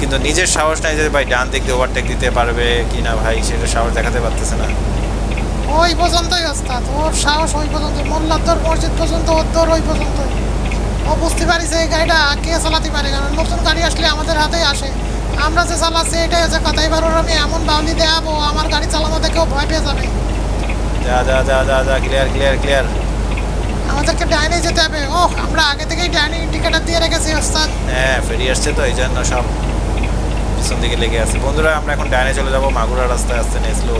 Speaker 1: কিন্তু নিজের সাহস নাই যে ভাই ডান দিক দিয়ে ওভারটেক দিতে পারবে কি না ভাই সেটা সাহস দেখাতে পারতেছে না।
Speaker 2: ওই পর্যন্তই ওস্তাদ ওর সাহস ওই পর্যন্ত। মোল্লাদ্দর মসজিদ পর্যন্ত ওর দর ওই পর্যন্তই। ও বুঝতে পারিছে এই গাড়িটা কে চালাতে পারে? কারণ নতুন গাড়ি আসলে আমাদের হাতেই আসে। আমরা যে চালাচ্ছি এটাই হচ্ছে কথা। এবার ওর আমি এমন বাউলি দেখাবো আমার গাড়ি চালানো দেখেও ভয় পেয়ে যাবে।
Speaker 1: যা যা যা যা যা ক্লিয়ার ক্লিয়ার ক্লিয়ার
Speaker 2: আমাদেরকে ডাইনে যেতে হবে। ও আমরা আগে থেকেই ডাইনে ইন্ডিকেটার দিয়ে রেখেছি ওস্তাদ।
Speaker 1: হ্যাঁ ফেরি আসছে তো এই জন্য সব পিছন দিকে লেগে আছে। বন্ধুরা আমরা এখন ডাইনে চলে যাব। মাগুরা রাস্তায় নেই slow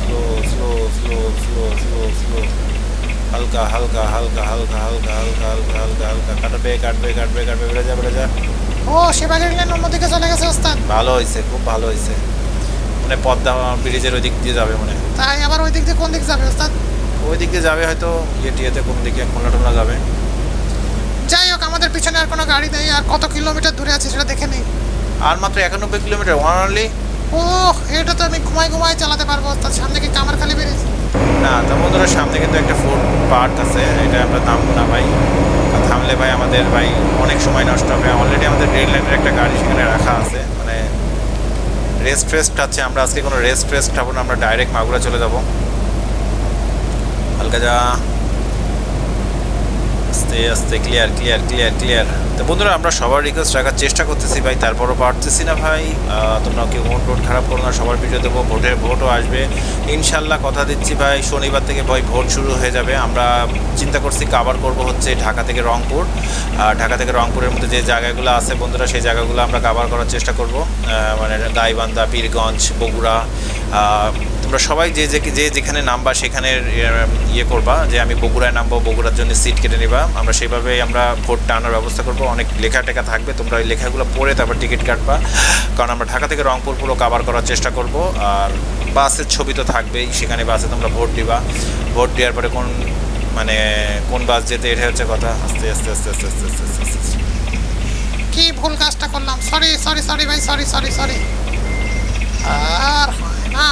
Speaker 1: slow slow slow slow slow slow হালকা হালকা হালকা হালকা হালকা হালকা হালকা হালকা হালকা কাটবে কাটবে কাটবে কাটবে বেড়ে যা বেড়ে যা।
Speaker 2: ও শিবাগিরি লাইন অন্যদিকে চলে গেছে ওস্তাদ
Speaker 1: ভালো হয়েছে খুব ভালো হয়েছে মানে পদ্মা ব্রিজের ওই দিক দিয়ে যাবে মনে
Speaker 2: তাই আবার ওই দিক দিয়ে কোন দিক যাবে ওস্তাদ
Speaker 1: ওই দিক দিয়ে যাবে হয়তো ইয়ে টিয়েতে কোন দিকে খুলনা টুলনা যাবে।
Speaker 2: যাই হোক আমাদের পিছনে আর কোনো গাড়ি নেই আর কত কিলোমিটার দূরে আছে সেটা দেখে নেই।
Speaker 1: আর মাত্র একানব্বই কিলোমিটার ওয়ান অনলি
Speaker 2: ও এটা তো আমি ঘুমাই ঘুমাই চালাতে পারব ওস্তাদ সামনে কি কামার খালি বেরিয়েছে
Speaker 1: না তো বন্ধুরা সামনে কিন্তু একটা ফুড পার্ক আছে, এটা আমরা থামবো না ভাই। থামলে ভাই আমাদের ভাই অনেক সময় নষ্ট হবে। অলরেডি আমাদের রেল লাইনের একটা গাড়ি সেখানে রাখা আছে মানে রেস্ট ফেস্ট খাচ্ছে। আমরা আজকে কোনো রেস্ট ফেস্ট খাব না, আমরা ডাইরেক্ট মাগুরা চলে যাব। হালকা যা। আস্তে আস্তে ক্লিয়ার ক্লিয়ার ক্লিয়ার ক্লিয়ার তো বন্ধুরা, আমরা সবার রিকোয়েস্ট রাখার চেষ্টা করতেছি ভাই, তারপরও পারতেছি না ভাই। তোমরা কেউ ভোট টোট খারাপ করো না, সবার ভিডিও দেবো ভোটের ভোটও আসবে। ইনশাল্লাহ কথা দিচ্ছি ভাই, শনিবার থেকে ভাই ভোট শুরু হয়ে যাবে। আমরা চিন্তা করছি কাভার করব হচ্ছে ঢাকা থেকে রংপুর। ঢাকা থেকে রংপুরের মধ্যে যে জায়গাগুলো আছে বন্ধুরা, সেই জায়গাগুলো আমরা কাভার করার চেষ্টা করব। মানে গাইবান্ধা পীরগঞ্জ, বগুড়া তোমরা সবাই যে যে যে যেখানে নামবা, সেখানে ইয়ে করবা, যে আমি বগুড়ায় নামবো, বগুড়ার জন্য সিট কেটে নিবা। আমরা সেইভাবে আমরা ভোটটা আনার ব্যবস্থা করব। অনেক লেখা টেখা থাকবে। তোমরা ওই লেখাগুলো পড়ে তারপর টিকিট কাটবা। কারণ আমরা ঢাকা থেকে রংপুর পুরো কাভার করার চেষ্টা করব। আর বাসের ছবি তো থাকবেই। সেখানে বাসে তোমরা ভোট দিবা। ভোট দেওয়ার পরে কোন মানে কোন বাস যেতে, এটা হচ্ছে কথা। আস্তে আস্তে আস্তে আস্তে আস্তে আস্তে আস্তে আস্তে।
Speaker 2: কি ভুল কাজটা করলাম? সরি সরি সরি ভাই। সরি সরি সরি আর না।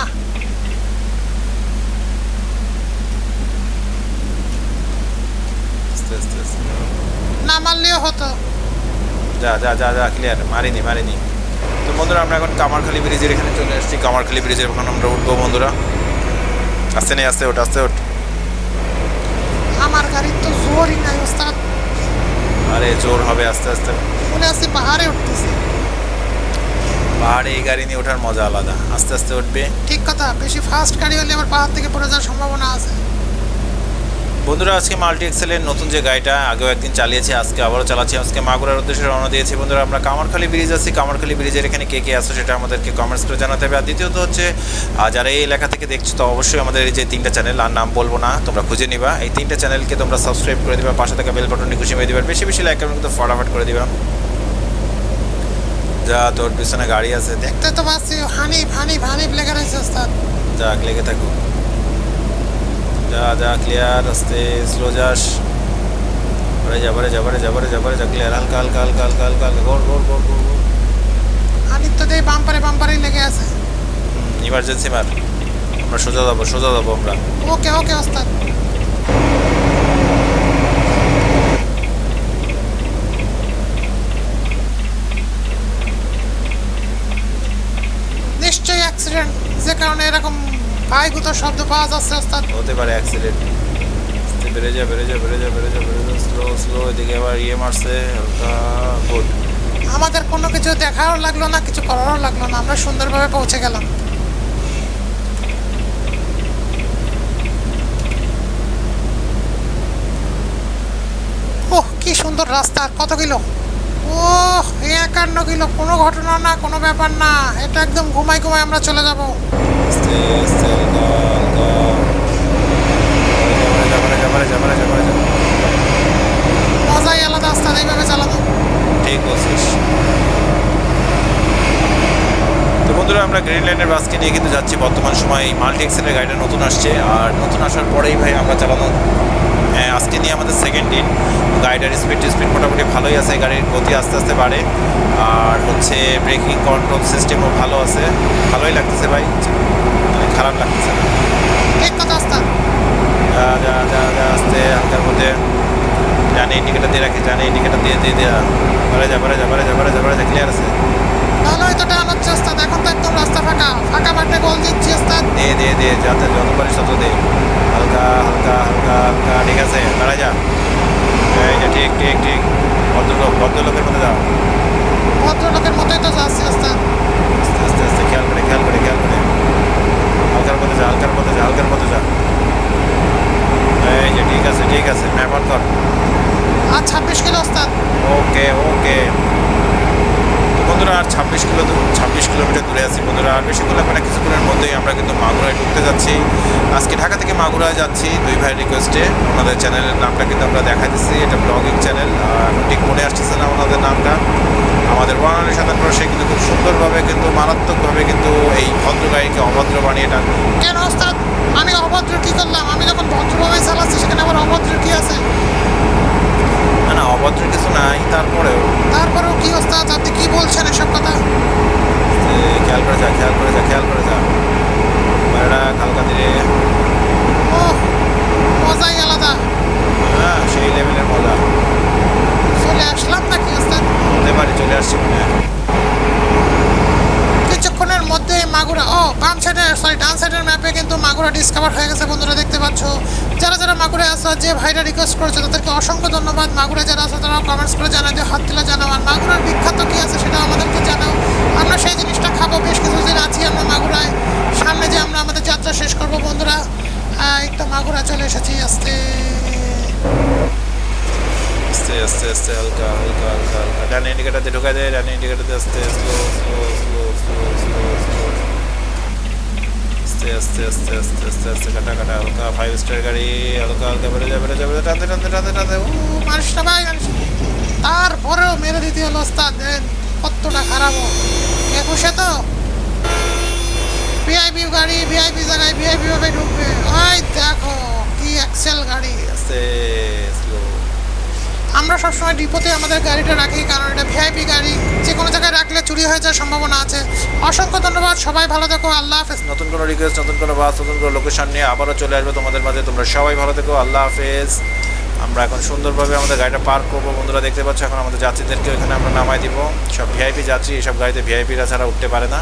Speaker 1: আস্তে আস্তে
Speaker 2: না মারলেও হতো।
Speaker 1: যা যা যা যা ক্লিয়ার মারিনি মারিনি। তো বন্ধুরা আমরা এখন কামারখালি ব্রিজের এখানে চলে এসেছি। কামারখালি ব্রিজের এখন আমরা উঠবো বন্ধুরা। আস্তে নেই আস্তে ওঠ আস্তে ওঠ।
Speaker 2: আমার গাড়ির তো জোরই নাই ওস্তাদ।
Speaker 1: আরে জোর হবে আস্তে আস্তে।
Speaker 2: মনে আছে পাহাড়ে উঠতেছি।
Speaker 1: পাহাড়ে এই গাড়ি নিয়ে ওঠার মজা আলাদা। আস্তে আস্তে উঠবে।
Speaker 2: ঠিক কথা বেশি ফাস্ট গাড়ি হলে আবার পাহাড় থেকে পড়ে যাওয়ার সম্ভাবনা আছে।
Speaker 1: বন্ধুরা আজকে মাল্টি এক্সেলের নতুন যে গাড়িটা আগেও একদিন চালিয়েছি আজকে আবারও চালাচ্ছি আজকে মাগুরার উদ্দেশ্যে রওনা দিয়েছি। বন্ধুরা আমরা কামারখালি ব্রিজ আছি। কামারখালি ব্রিজের এখানে কে কে আসো সেটা আমাদেরকে কমেন্টস করে জানাতে হবে। আর দ্বিতীয়ত হচ্ছে যারা এই এলাকা থেকে দেখছ তো অবশ্যই আমাদের এই যে তিনটা চ্যানেল আর নাম বলব না তোমরা খুঁজে নিবা। এই তিনটা চ্যানেলকে তোমরা সাবস্ক্রাইব করে দিবা পাশে থাকা বেল বাটনটি খুশি হয়ে দেবে বেশি বেশি লাইক কমেন্ট কিন্তু ফটাফট করে দিবা। যা তোর পিছনে গাড়ি আছে
Speaker 2: দেখতে তো পাচ্ছি হানিফ হানিফ হানিফ লেগে রয়েছে
Speaker 1: যাক লেগে থাকুক। যা যা ক্লিয়ার আস্তে স্লো যাস। বারে যা বারে যা বারে যা বারে যা বারে যা ক্লিয়ার হালকা হালকা হালকা হালকা হালকা হালকা গোল গোল গোল গোল
Speaker 2: হানিফ তো দেই বাম্পারে বাম্পারেই লেগে আছে।
Speaker 1: ইমার্জেন্সি মার আমরা সোজা যাব সোজা যাব আমরা।
Speaker 2: ওকে ওকে ওস্তাদ। নিশ্চয়ই অ্যাক্সিডেন্ট যে কারণে এরকম ভাইগুতো শব্দ পাওয়া যাচ্ছে ওস্তাদ।
Speaker 1: হতে পারে অ্যাক্সিডেন্ট বেড়ে যা বেড়ে যা বেড়ে যা বেড়ে যা বেড়ে যা স্লো স্লো এদিকে আবার ইয়ে মারছে হালকা গুড
Speaker 2: আমাদের কোনো কিছু দেখাও লাগল না কিছু করারও লাগল না আমরা সুন্দরভাবে পৌঁছে গেলাম। ওহ কি সুন্দর রাস্তা কত কিলো? ও একান্ন কিলো কোনো ঘটনা না কোনো ব্যাপার না এটা একদম ঘুমাই ঘুমাই আমরা চলে যাব।
Speaker 1: বন্ধুরা, আমরা গ্রিন লাইনের বাসকে নিয়ে কিন্তু যাচ্ছি। বর্তমান সময় মাল্টি এক্সেলের গাড়িটা নতুন আসছে। আর নতুন আসার পরেই ভাই আমরা চালানো আজকে নিয়ে আমাদের সেকেন্ড দিন। গাড়িটার স্পিড স্পিড মোটামুটি ভালোই আছে, গাড়ির গতি আস্তে আস্তে বাড়ে। আর হচ্ছে ব্রেকিং কন্ট্রোল সিস্টেমও ভালো আছে। ভালোই লাগতেছে ভাই মানে খারাপ লাগতেছে না
Speaker 2: ঠিক কথা ওস্তাদ
Speaker 1: যা যা যা যা আস্তে হালকার মধ্যে জানি ইন্ডিকেটার দিয়ে রাখি জানি ইন্ডিকেটার দিয়ে দিয়ে দেওয়া বারে যা বারে যা বারে যা বারে যা বারে যা ক্লিয়ার আছে
Speaker 2: ভালোই তো টান হচ্ছে ওস্তাদ এখন তো একদম রাস্তা ফাঁকা ফাঁকা মাঠে গোল দিচ্ছি ওস্তাদ
Speaker 1: দে দে দে যাতে যত পারিস তত দে হালকা হালকা হালকা হালকা ঠিক আছে বেড়া যা এই যে ঠিক ঠিক ঠিক ভদ্রলোক ভদ্রলোকের মধ্যে যাও
Speaker 2: ভদ্রলোকের মতোই তো যাচ্ছি ওস্তাদ
Speaker 1: আস্তে আস্তে আস্তে খেয়াল করে খেয়াল করে খেয়াল করে হালকার মধ্যে যা হালকার মধ্যে যা হালকার মধ্যে যা এই যে ঠিক আছে ঠিক আছে ম্যাপ অন কর
Speaker 2: আর ছাব্বিশ কিলো ওস্তাদ
Speaker 1: ওকে ওকে তো বন্ধুরা আর ছাব্বিশ কিলো ছাব্বিশ কিলোমিটার দূরে আছি বন্ধুরা আর বেশি লাগবে না কিছুক্ষণের মধ্যেই আমরা কিন্তু মাগুরায় ঢুকতে যাচ্ছি আজকে ঢাকা থেকে মাগুরায় যাচ্ছি দুই ভাইয়ের রিকোয়েস্টে ওনাদের চ্যানেলের নামটা কিন্তু আমরা দেখা দিচ্ছি এটা ব্লগিং চ্যানেল আর ঠিক মনে আসতেছে না ওনাদের নামটা আমাদের বর্ণালী সাধারণ সে কিন্তু খুব সুন্দরভাবে কিন্তু মারাত্মকভাবে কিন্তু এই ভদ্রগাড়িকে অভদ্র বানিয়ে টান
Speaker 2: কেন ওস্তাদ? আমি অভদ্র কী করলাম? আমি যখন ভদ্রভাবে চালাচ্ছি সেখানে আবার অভদ্র কী আছে?
Speaker 1: না না অভদ্র কিছু নাই তারপরেও।
Speaker 2: তারপরেও কি ওস্তাদ? আপনি কী বলছেন এসব কথা?
Speaker 1: খেয়াল করে যা খেয়াল করে যা খেয়াল করে যা। বাইরেটা কালকা দিলে।
Speaker 2: ও মজাই আলাদা।
Speaker 1: হ্যাঁ সেই লেভেলের মজা।
Speaker 2: চলে আসলাম নাকি ওস্তাদ?
Speaker 1: হতে পারে চলে আসছি মনে হয়।
Speaker 2: মধ্যে মাগুরা, ও, বাম সাইডের সরি ডান সাইডের ম্যাপে কিন্তু মাগুরা ডিসকভার হয়ে গেছে বন্ধুরা, দেখতে পাচ্ছ। যারা যারা মাগুরে আসো, যে ভাইরা রিকোয়েস্ট করেছে, তাদেরকে অসংখ্য ধন্যবাদ। মাগুরে যারা আসো তারা কমেন্টস করে জানাও, যে হাত তুলে জানাও। আর মাগুরার বিখ্যাত কী আছে সেটা আমাদেরকে জানাও। আমরা সেই জিনিসটা খাব। বেশ কিছুদিন আছি আমরা মাগুরায়। সামনে যে আমরা আমাদের যাত্রা শেষ করব বন্ধুরা। তো মাগুরা চলে এসেছি। আস্তে।
Speaker 1: আস্তে আস্তে হালকা হালকা হালকা হালকা। ডানে ইন্ডিকেটারতে ঢোকা দেয় ডানে ইন্ডিকেটারতে আস্তে স্লো স্লো স্লো স্লো আস্তে আস্তে আস্তে আস্তে আস্তে কাটা কাটা হালকা ফাইভ স্টার গাড়ি হালকা হালকা বেড়ে যাবে বেড়ে যাবে টানতে টানতে টানতে টানতে উ,
Speaker 2: মানুষ না ভাই তারপরেও মেরে দিতে হলো ওস্তাদ কতটা খারাপ ও। একুশে তো ভিআইপি গাড়ি ভিআইপি জায়গায় ভিআইপি ভাবে ঢুকবে। ওই দেখো কি এক্সেল গাড়ি।
Speaker 1: স্লো
Speaker 2: আমরা সবসময় ডিপোতে আমাদের গাড়িটা রাখি কারণ এটা ভিআইপি গাড়ি। যে কোনো জায়গায় রাখলে চুরি হয়ে যাওয়ার সম্ভাবনা আছে। অসংখ্য ধন্যবাদ সবাই ভালো থেকো আল্লাহ হাফেজ।
Speaker 1: নতুন কোনো রিকোয়েস্ট নতুন কোনো বাস নতুন কোনো লোকেশন নিয়ে আবারও চলে আসবে তোমাদের মাঝে। তোমরা সবাই ভালো থেকো আল্লাহ হাফেজ। আমরা এখন সুন্দরভাবে আমাদের গাড়িটা পার্ক করব। বন্ধুরা দেখতে পাচ্ছ এখন আমাদের যাত্রীদেরকে এখানে আমরা নামাই দিব। সব ভিআইপি যাত্রী এসব গাড়িতে ভিআইপিরা ছাড়া উঠতে পারে না।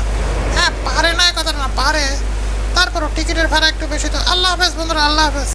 Speaker 2: হ্যাঁ পারে না কথা না পারে। তারপরও টিকিটের ভাড়া একটু বেশি তো। আল্লাহ হাফেজ বন্ধুরা আল্লাহ হাফেজ।